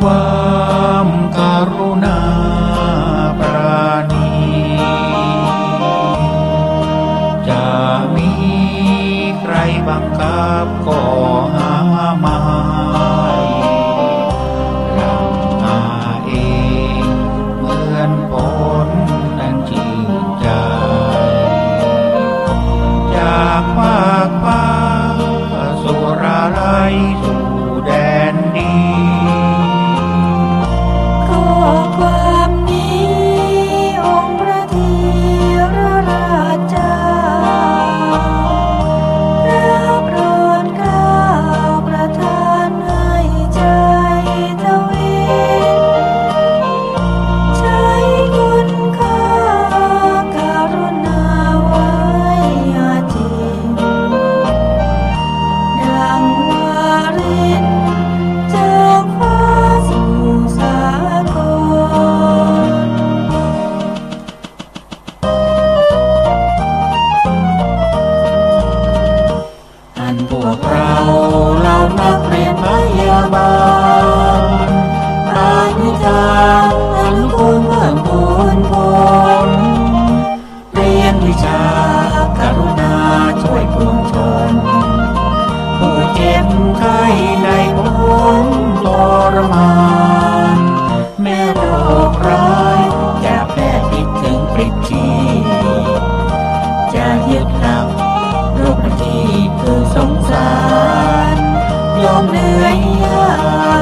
ความกรุณาปราณี จะมีใครบังคับก่อน เจ็บไข้ในพ้นทรมานแม่โรคร้ายจะแพร่ติดถึงปริดชีจะยึดหลักโรคที่คือสงสารยอมเหนื่อยยา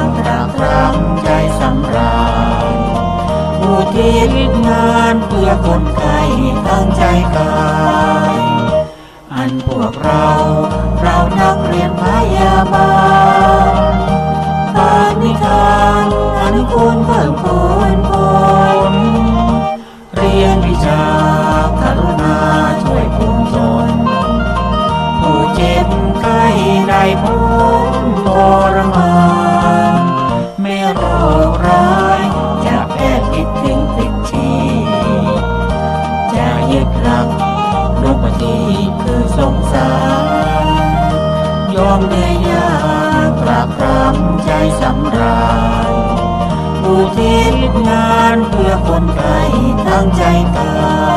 กตรากตรำใจสำราญผู้ทิศงานเพื่อคนไข้ตั้งใจ ได้พ้นทรมานไม่โรคร้ายจะแพร่ติดถึงติดชีจะยึดหลักโลกที่คือสงสาร ยอมเหนื่อยยากปรากรำใจสำราญผู้ทิศงานเพื่อคนไข้ตั้งใจกาย